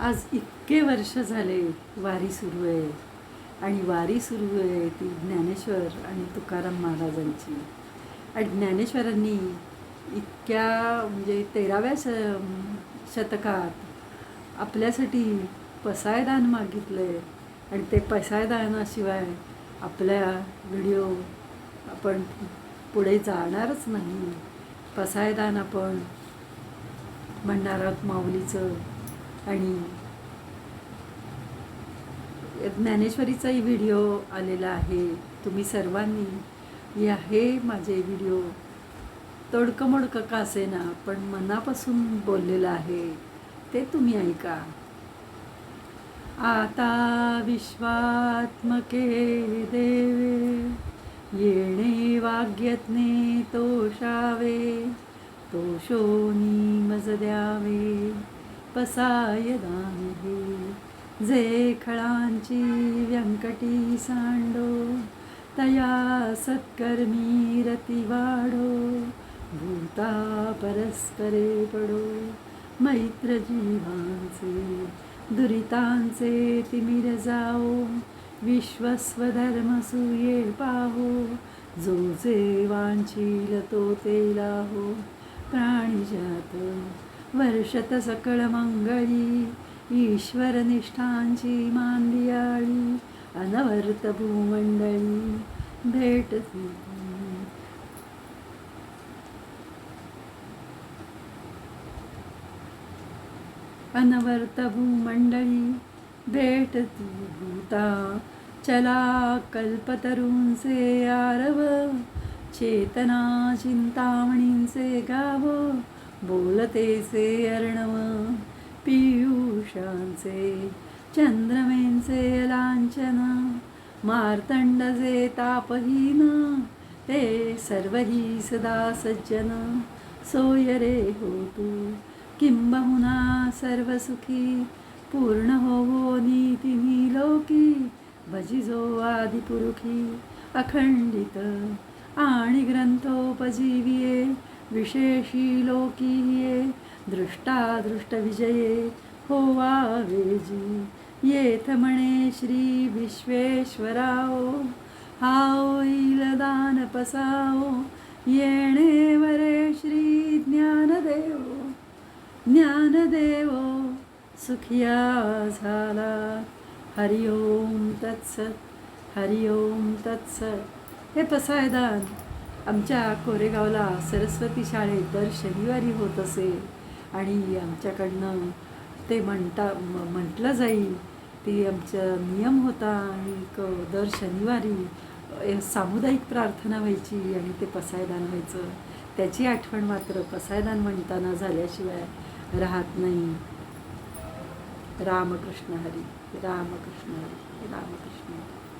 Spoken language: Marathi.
आज इतके वर्ष झाले वारी सुरू आहे. आणि वारी सुरू आहे ती ज्ञानेश्वर आणि तुकाराम महाराजांची. आणि ज्ञानेश्वरांनी इतक्या म्हणजे तेराव्या श शतकात आपल्यासाठी पसायदान मागितलं आहे आणि ते पसायदानाशिवाय आपल्या व्हिडिओ आपण पुढे जाणारच नाही. पसायदान आपण म्हणणार आहोत माऊलीचं. आणि ज्ञानेश्वरीचाही व्हिडिओ आलेला आहे. तुम्ही सर्वांनी हे हे माझे व्हिडिओ. तोडकं मोडकं का असेना पण मनापासून बोललेलं आहे. ते तुम्ही ऐका. आता विश्वात्मके देवे येणे वाग्यज्ञे तोषावे तोषोनी मज द्यावे. पसायदानही जे खळांची व्यंकटी सांडो तया सत्कर्मी रती वाढो. भूता परस्परे पडो मैत्र जीवांचे दुरितांचे तिमिर जाओ विश्वस्वधर्म सूये पाहो जो जे वांछील तो ते लाहो प्राणिजात वर्षत सकळ मंगळी ईश्वर निष्ठांची मांदियाळी अनवर्त भूमंडळी भेट अनवर्त भूमंडळी भेटती. भूता चला कल्पतरूंचे आरव चेतना चिंतामणींचे गाव. बोलतेचे अर्णव पियुषांचे चंद्रमेंचे लांछन मार्तंडजे तापहीन ते सर्वही सदा सज्जन. सोयरे हो तू किंबहुना सर्वसुखी पूर्ण होवो नीती लोकी भजिजो आदिपुरुखी अखंडित आणि ग्रंथोपजीविये विशेषी लोकीये दृष्टादृष्टविजये होवावेजी येथ म्हणे श्री विश्वेश्वराओ हाओईल दान पसाओ येणे वरे श्री ज्ञानदेव। ज्ञानदेव सुखिया झाला। हरिओम तत्सत हरिओम तत्सत। हे पसायदान आमच्या कोरेगावला सरस्वती शाळेत दर शनिवारी होत असे आणि आमच्याकडनं ते म्हणता म- म्हटलं जाईल. ती आमचा नियम होता आणि क- दर शनिवारी सामुदायिक प्रार्थना व्हायची आणि ते पसायदान व्हायचं. त्याची आठवण मात्र पसायदान म्हणताना झाल्याशिवाय राहत नाही. रामकृष्ण हरी रामकृष्ण हरी रामकृष्ण हरी.